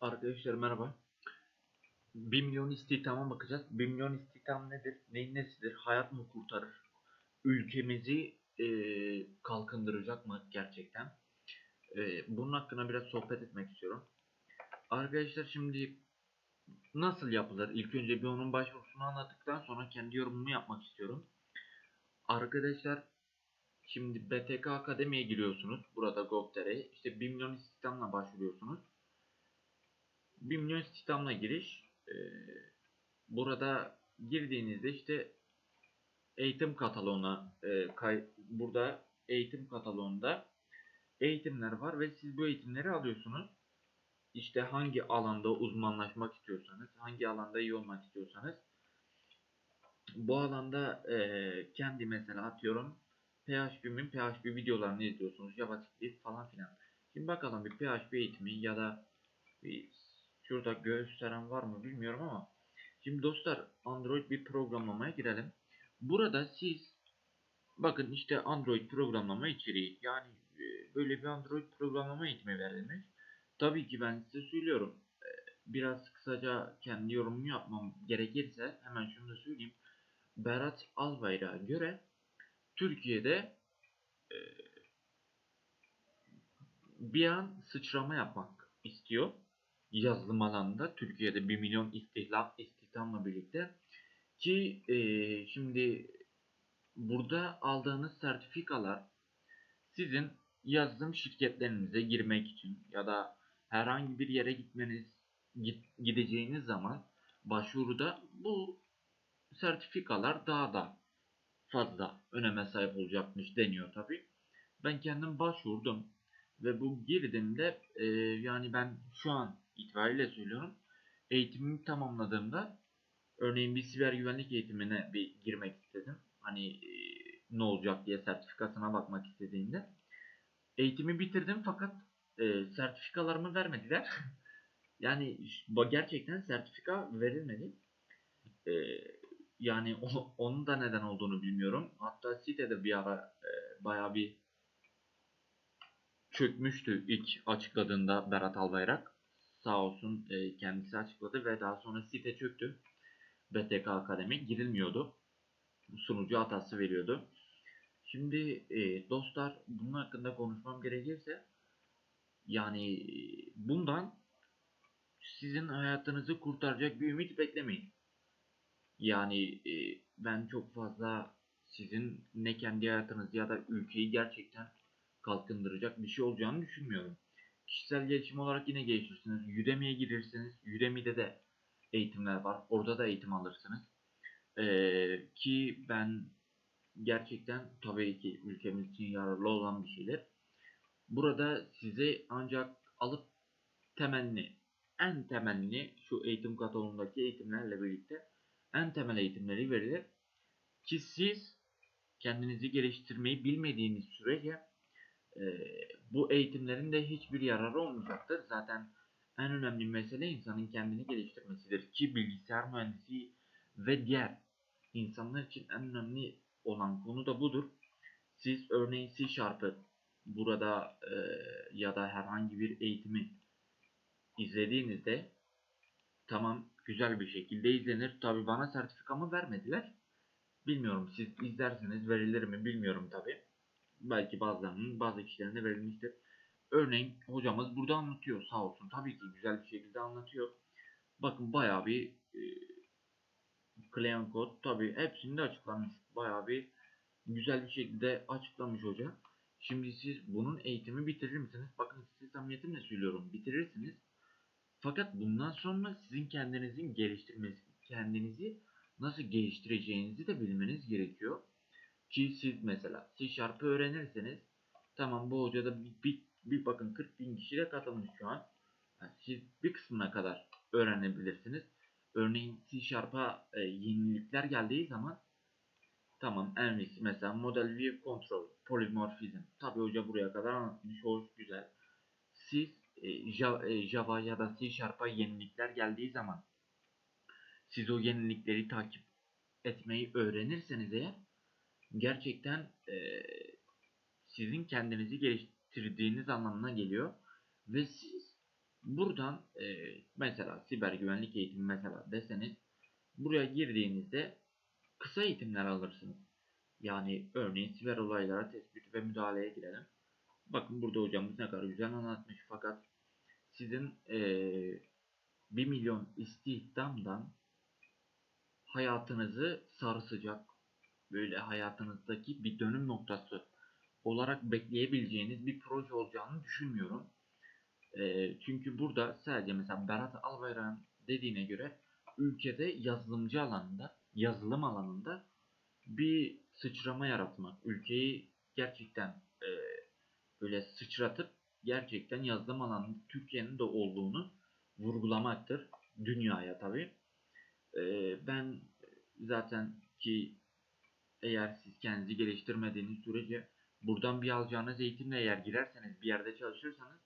Arkadaşlar merhaba. 1 milyon istihdama bakacağız. 1 milyon istihdam nedir? Neyin nesidir? Hayat mı kurtarır? Ülkemizi e, kalkındıracak mı gerçekten? E, bunun hakkında biraz sohbet etmek istiyorum. Arkadaşlar şimdi nasıl yapılır? İlk önce bir onun başvurusunu anlattıktan sonra kendi yorumumu yapmak istiyorum. Arkadaşlar şimdi BTK Akademi'ye giriyorsunuz. Burada Gov.tr'ye. İşte 1 milyon istihdamla başvuruyorsunuz. 1 milyon istihdamla giriş. Ee, burada girdiğinizde işte eğitim kataloğuna e, burada eğitim kataloğunda eğitimler var ve siz bu eğitimleri alıyorsunuz. İşte hangi alanda uzmanlaşmak istiyorsanız, hangi alanda iyi olmak istiyorsanız bu alanda e, kendi mesela atıyorum PHP'min PHP videolarını izliyorsunuz. JavaScript falan filan. Şimdi bakalım bir PHP eğitimi ya da bir Şurada gösteren var mı bilmiyorum ama. Şimdi dostlar Android bir programlamaya girelim. Burada siz bakın işte Android programlama içeriği yani e, böyle bir Android programlama eğitimi verilmiş. Tabii ki ben size söylüyorum. E, biraz kısaca kendi yorumumu yapmam gerekirse hemen şunu da söyleyeyim. Berat Albayrak'a göre Türkiye'de e, bir an sıçrama yapmak istiyor yazılım alanında Türkiye'de 1 milyon istihdam istihdamla birlikte ki e, şimdi burada aldığınız sertifikalar sizin yazılım şirketlerinize girmek için ya da herhangi bir yere gitmeniz git, gideceğiniz zaman başvuruda bu sertifikalar daha da fazla öneme sahip olacakmış deniyor tabi. Ben kendim başvurdum ve bu girdiğimde e, yani ben şu an itibariyle söylüyorum. Eğitimimi tamamladığımda örneğin bir siber güvenlik eğitimine bir girmek istedim. Hani e, ne olacak diye sertifikasına bakmak istediğimde. Eğitimi bitirdim fakat e, sertifikalarımı vermediler. yani gerçekten sertifika verilmedi. E, yani o, onun da neden olduğunu bilmiyorum. Hatta sitede bir ara e, bayağı bir çökmüştü ilk açıkladığında Berat Albayrak sağ olsun e, kendisi açıkladı ve daha sonra site çöktü. BTK Akademi girilmiyordu. Sunucu hatası veriyordu. Şimdi e, dostlar bunun hakkında konuşmam gerekirse yani e, bundan sizin hayatınızı kurtaracak bir ümit beklemeyin. Yani e, ben çok fazla sizin ne kendi hayatınızı ya da ülkeyi gerçekten kalkındıracak bir şey olacağını düşünmüyorum. Kişisel gelişim olarak yine gelişirsiniz. Udemy'ye girirsiniz. Udemy'de de eğitimler var. Orada da eğitim alırsınız. Ee, ki ben gerçekten tabii ki ülkemiz için yararlı olan bir şeydir. Burada size ancak alıp temelli, en temelli şu eğitim kataloğundaki eğitimlerle birlikte en temel eğitimleri verilir. Ki siz kendinizi geliştirmeyi bilmediğiniz sürece e, bu eğitimlerin de hiçbir yararı olmayacaktır. Zaten en önemli mesele insanın kendini geliştirmesidir ki bilgisayar mühendisi ve diğer insanlar için en önemli olan konu da budur. Siz örneğin C Sharp'ı burada e, ya da herhangi bir eğitimi izlediğinizde tamam güzel bir şekilde izlenir. Tabi bana sertifikamı vermediler. Bilmiyorum siz izlerseniz verilir mi bilmiyorum tabi belki bazılarının bazı kişilerine verilmiştir. Örneğin hocamız burada anlatıyor sağ olsun. Tabii ki güzel bir şekilde anlatıyor. Bakın bayağı bir e, Clean Code tabii hepsini de açıklamış. Bayağı bir güzel bir şekilde açıklamış hoca. Şimdi siz bunun eğitimi bitirir misiniz? Bakın size samimiyetimle söylüyorum. Bitirirsiniz. Fakat bundan sonra sizin kendinizin geliştirmesi, kendinizi nasıl geliştireceğinizi de bilmeniz gerekiyor. Ki siz mesela C Sharp'ı öğrenirseniz tamam bu hocada bir, bir, bir bakın 40 bin kişi de katılmış şu an. Yani siz bir kısmına kadar öğrenebilirsiniz. Örneğin C Sharp'a e, yenilikler geldiği zaman tamam en riskli mesela Model View Control, Polymorphism. Tabi hoca buraya kadar anlatmış. Hoş, güzel. Siz e, Java, e, Java ya da C Sharp'a yenilikler geldiği zaman siz o yenilikleri takip etmeyi öğrenirseniz eğer gerçekten e, sizin kendinizi geliştirdiğiniz anlamına geliyor. Ve siz Buradan e, mesela siber güvenlik eğitimi mesela deseniz buraya girdiğinizde kısa eğitimler alırsınız. Yani örneğin siber olaylara tespit ve müdahaleye girelim. Bakın burada hocamız ne kadar güzel anlatmış fakat sizin e, 1 milyon istihdamdan hayatınızı sarsacak böyle hayatınızdaki bir dönüm noktası olarak bekleyebileceğiniz bir proje olacağını düşünmüyorum. E, çünkü burada sadece mesela Berat Albayrak'ın dediğine göre ülkede yazılımcı alanında, yazılım alanında bir sıçrama yaratmak, ülkeyi gerçekten e, böyle sıçratıp gerçekten yazılım alanında Türkiye'nin de olduğunu vurgulamaktır. Dünyaya tabi. E, ben zaten ki eğer siz kendinizi geliştirmediğiniz sürece buradan bir alacağınız eğitimle eğer girerseniz bir yerde çalışırsanız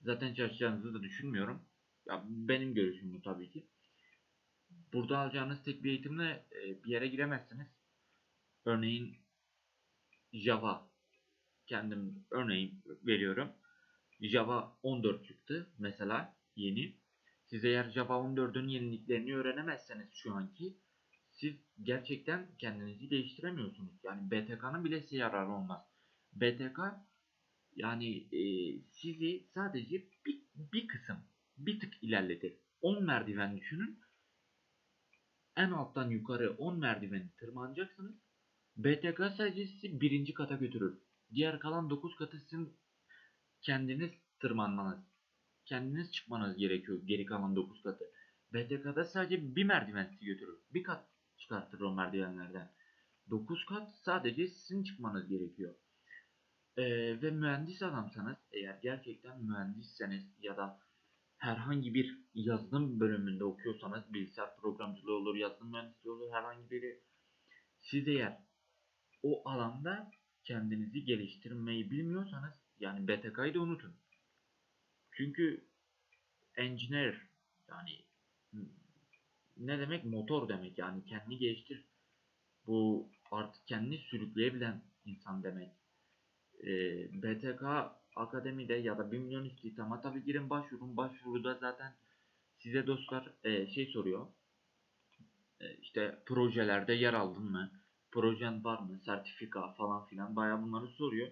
zaten çalışacağınızı da düşünmüyorum. Ya benim görüşüm bu tabii ki. Burada alacağınız tek bir eğitimle e, bir yere giremezsiniz. Örneğin Java kendim örneğin veriyorum. Java 14 çıktı mesela yeni. Siz eğer Java 14'ün yeniliklerini öğrenemezseniz şu anki siz gerçekten kendinizi değiştiremiyorsunuz. Yani BTK'nın bile size yararı olmaz. BTK yani e, sizi sadece bir, bir kısım, bir tık ilerletir. 10 merdiven düşünün. En alttan yukarı 10 merdiveni tırmanacaksınız. BTK sadece sizi birinci kata götürür. Diğer kalan 9 katı sizin kendiniz tırmanmanız, kendiniz çıkmanız gerekiyor geri kalan 9 katı. BTK'da sadece bir merdiven sizi götürür. Bir kat çıkartır o merdivenlerden. 9 kat sadece sizin çıkmanız gerekiyor. Ee, ve mühendis adamsanız eğer gerçekten mühendisseniz ya da herhangi bir yazılım bölümünde okuyorsanız bilgisayar programcılığı olur, yazılım mühendisliği olur herhangi biri siz eğer o alanda kendinizi geliştirmeyi bilmiyorsanız yani BTK'yı da unutun. Çünkü engineer yani ne demek motor demek yani kendini geliştir. Bu artık kendini sürükleyebilen insan demek. Ee, BTK akademide ya da 1 milyon istihdama tabi girin başvurun. Başvuruda zaten size dostlar e, şey soruyor. E, işte projelerde yer aldın mı? Projen var mı? Sertifika falan filan baya bunları soruyor.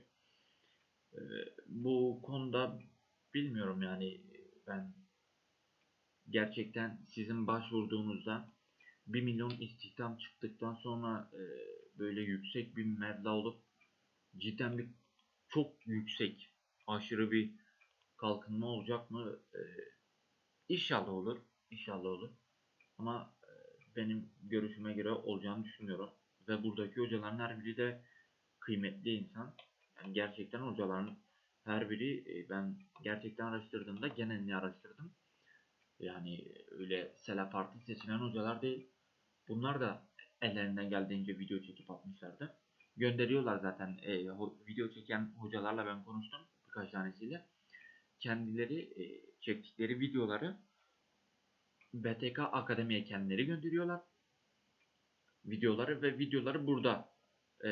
E, bu konuda bilmiyorum yani ben gerçekten sizin başvurduğunuzda 1 milyon istihdam çıktıktan sonra e, böyle yüksek bir meblağ olup cidden bir çok yüksek aşırı bir kalkınma olacak mı? E, inşallah olur. İnşallah olur. Ama e, benim görüşüme göre olacağını düşünüyorum. Ve buradaki hocaların her biri de kıymetli insan. Yani gerçekten hocaların her biri e, ben gerçekten araştırdığımda genelini araştırdım. Yani öyle selaparti seçilen hocalar değil. Bunlar da ellerinden geldiğince video çekip atmışlardı. Gönderiyorlar zaten e, video çeken hocalarla ben konuştum birkaç tanesiyle. Kendileri e, çektikleri videoları BTK Akademi'ye kendileri gönderiyorlar. Videoları ve videoları burada e,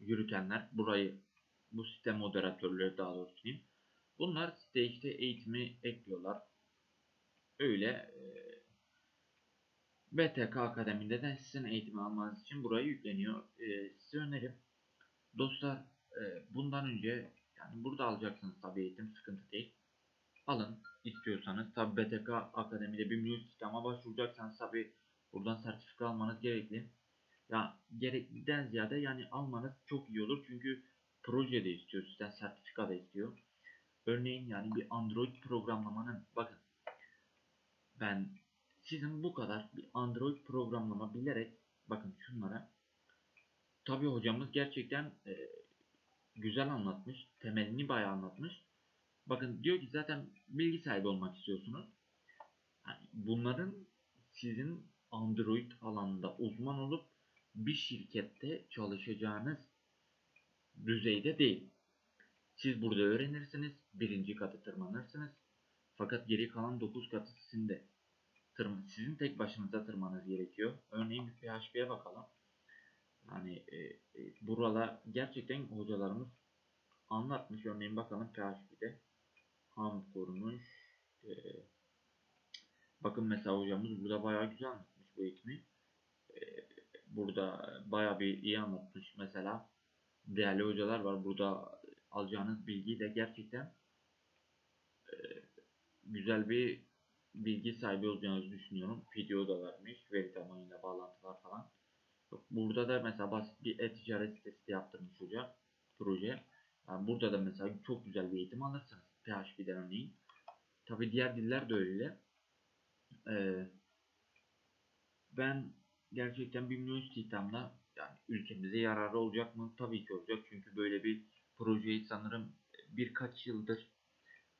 yürütenler, burayı bu site moderatörleri daha doğrusu diyeyim. Bunlar site işte eğitimi ekliyorlar. Öyle BTK Akademi'de de sizin eğitimi almanız için buraya yükleniyor. E, size önerim dostlar e, bundan önce yani burada alacaksınız tabii eğitim sıkıntı değil. Alın istiyorsanız tabi BTK Akademi'de bir milyon sistema başvuracaksanız tabi buradan sertifika almanız gerekli. Ya gerekliden ziyade yani almanız çok iyi olur çünkü proje de istiyor sizden sertifika da istiyor. Örneğin yani bir Android programlamanın bakın ben sizin bu kadar bir Android programlama bilerek bakın şunlara tabi hocamız gerçekten e, güzel anlatmış. Temelini bayağı anlatmış. Bakın diyor ki zaten bilgi sahibi olmak istiyorsunuz. Yani bunların sizin Android alanında uzman olup bir şirkette çalışacağınız düzeyde değil. Siz burada öğrenirsiniz, birinci katı tırmanırsınız. Fakat geri kalan 9 katı sizin de tırman, sizin tek başınıza tırmanız gerekiyor. Örneğin bir PHP'ye bakalım. Hani e, e, buralar gerçekten hocalarımız anlatmış. Örneğin bakalım PHP'de ham kurmuş. Ee, bakın mesela hocamız burada bayağı güzel anlatmış bu eğitimi. Ee, burada bayağı bir iyi anlatmış mesela. Değerli hocalar var. Burada alacağınız bilgiyle gerçekten e, güzel bir bilgi sahibi olacağınızı düşünüyorum. Video da vermiş. Veri tabanıyla bağlantılar falan. Burada da mesela basit bir e-ticaret sitesi de yaptırmış hoca. Proje. Yani burada da mesela çok güzel bir eğitim alırsınız. PHP'den örneğin. Tabi diğer diller de öyle. Ee, ben gerçekten bir milyon istihdamda yani ülkemize yararı olacak mı? Tabii ki olacak. Çünkü böyle bir projeyi sanırım birkaç yıldır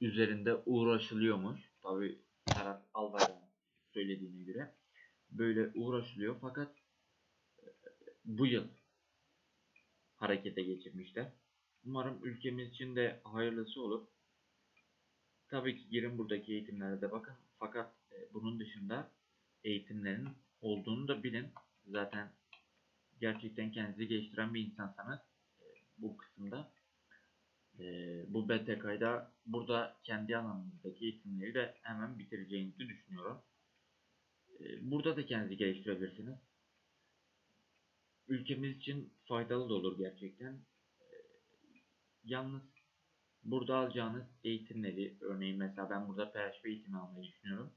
üzerinde uğraşılıyormuş. Tabi Serhat Albayrak'ın söylediğine göre böyle uğraşılıyor fakat e, bu yıl harekete geçirmişler. Umarım ülkemiz için de hayırlısı olur. Tabii ki girin buradaki eğitimlere de bakın. Fakat e, bunun dışında eğitimlerin olduğunu da bilin. Zaten gerçekten kendinizi geliştiren bir insansanız e, bu kısımda e, bu BTK'da burada kendi alanınızdaki eğitimleri de hemen bitireceğinizi düşünüyorum. E, burada da kendinizi geliştirebilirsiniz. Ülkemiz için faydalı da olur gerçekten. E, yalnız burada alacağınız eğitimleri örneğin mesela ben burada PHP eğitimi almayı düşünüyorum.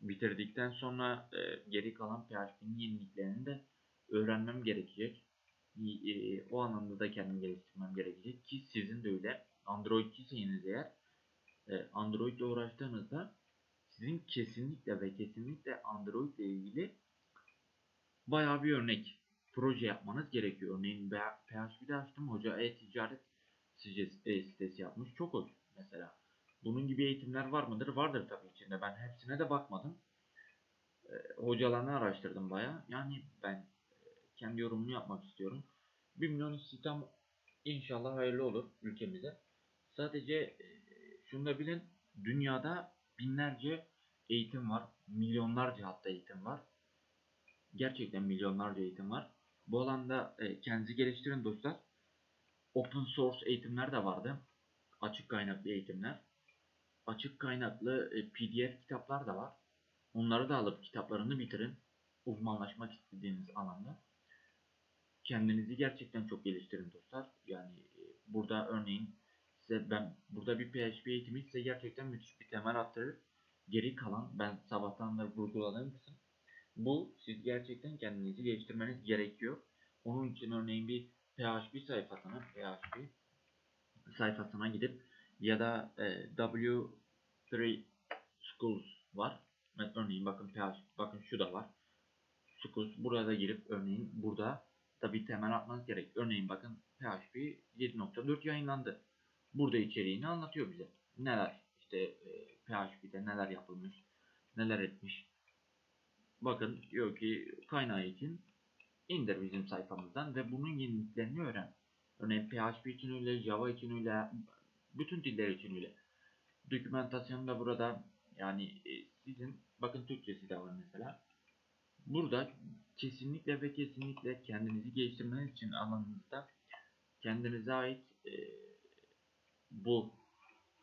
Bitirdikten sonra e, geri kalan PHP'nin yeniliklerini de öğrenmem gerekecek. E, o anlamda da kendimi geliştirmem gerekecek ki sizin de öyle. Androidciyseniz eğer e, Android ile uğraştığınızda sizin kesinlikle ve kesinlikle Android ile ilgili bayağı bir örnek proje yapmanız gerekiyor. Örneğin PHP'de açtım hoca e-ticaret e, sitesi yapmış. Çok hoş mesela. Bunun gibi eğitimler var mıdır? Vardır tabii içinde. Ben hepsine de bakmadım. E, hocalarını araştırdım baya. Yani ben kendi yorumumu yapmak istiyorum. 1 milyon istihdam inşallah hayırlı olur ülkemize. Sadece e, şunu da bilin. Dünyada binlerce eğitim var. Milyonlarca hatta eğitim var. Gerçekten milyonlarca eğitim var. Bu alanda e, kendinizi geliştirin dostlar. Open source eğitimler de vardı. Açık kaynaklı eğitimler. Açık kaynaklı e, PDF kitaplar da var. Onları da alıp kitaplarını bitirin. Uzmanlaşmak istediğiniz alanda. Kendinizi gerçekten çok geliştirin dostlar. Yani e, burada örneğin size ben burada bir PHP eğitimi size gerçekten müthiş bir temel attırır. Geri kalan ben sabahtan da vurguladığım kısım bu siz gerçekten kendinizi geliştirmeniz gerekiyor. Onun için örneğin bir PHP sayfasına PHP sayfasına gidip ya da e, W3 Schools var. Örneğin bakın PHP bakın şu da var. Schools burada girip örneğin burada da bir temel atmanız gerek. Örneğin bakın PHP 7.4 yayınlandı. Burada içeriğini anlatıyor bize. Neler işte e, PHP'de neler yapılmış, neler etmiş. Bakın diyor ki kaynağı için indir bizim sayfamızdan ve bunun yeniliklerini öğren. Örneğin PHP için öyle, Java için öyle, bütün diller için öyle. Dokümantasyon da burada yani e, sizin bakın Türkçesi de var mesela. Burada kesinlikle ve kesinlikle kendinizi geliştirmeniz için alanınızda kendinize ait e, bu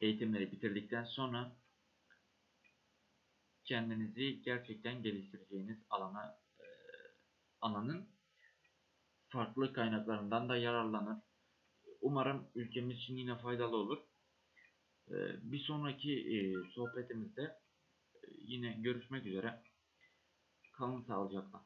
eğitimleri bitirdikten sonra kendinizi gerçekten geliştireceğiniz alana e, alanın farklı kaynaklarından da yararlanır. Umarım ülkemiz için yine faydalı olur. E, bir sonraki e, sohbetimizde e, yine görüşmek üzere. Kalın sağlıcakla.